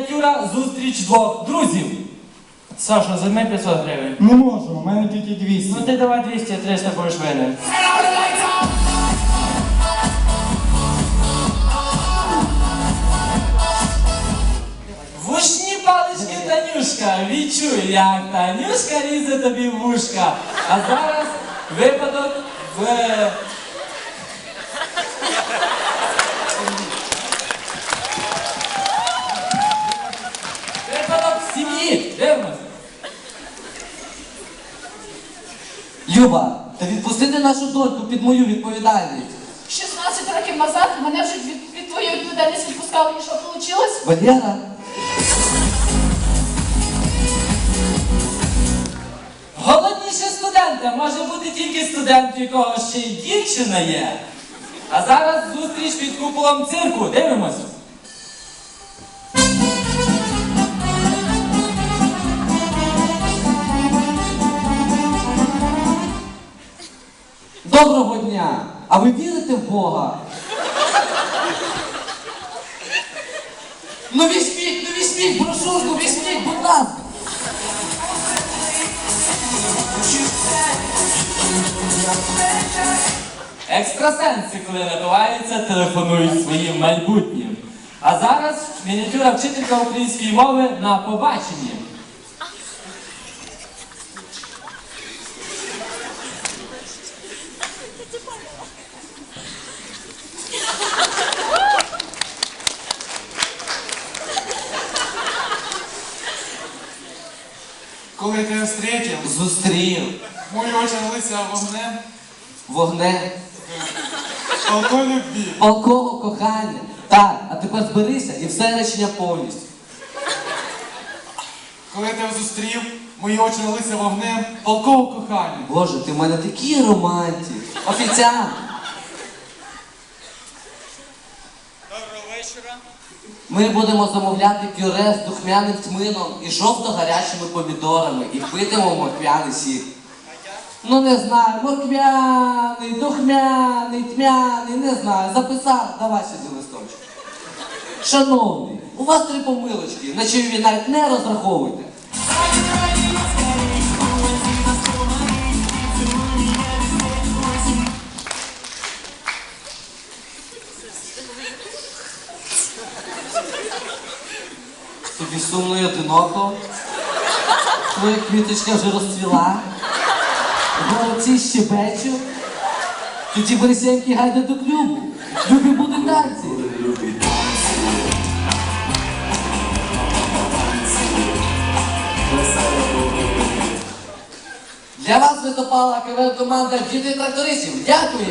мініатюра зустріч двох друзів. Саша, займи 500 гривень. Не можу, у мене тільки 200. Ну ти давай 200, 300 будеш винен. Вушні палички Танюшка, відчуй, як Танюшка різе тобі вушка. А зараз випадок в. Випадок в сім'ї. Дивимось. Люба, та відпустити нашу доньку під мою відповідальність. 16 років назад мене вже від, від твоєї відповідальності відпускали, і що вийшло? Валера, Голодніше студента може бути тільки студент, у якого ще й дівчина є. А зараз зустріч під куполом цирку. Дивимось. Доброго дня! А ви вірите в Бога? Ну візьміть, ну візьміть, брошурку, візьміть, будь ласка. Екстрасенси, коли набиваються, телефонують своїм майбутнім. А зараз мініатюра вчителька української мови на побаченні. Коли ти встретив, Зустрів мої очі лися вогнем, вогне, полко любві. палкого кохання. Так, а тепер зберися і все речення повністю. Коли ти зустрів, мої очі лися вогнем, полкового кохання. Боже, ти в мене такий романтик. Офіціант. Доброго вечора. Ми будемо замовляти пюре з духмяним тмином і жовто-гарячими помідорами і питимо морквяний сік. Ну не знаю, морквяний, духмяний, тмяний, не знаю. Записав, давай сюди листочок. Шановний, у вас три помилочки, на чим ви навіть не розраховуйте. Тобі сумно і одиноко. Твоя квіточка вже розцвіла. Голубці щебечуть. Тоді бересеньки гайде до клубу. Любі будуть танці. Для вас виступала КВН команда діти трактористів. Дякую!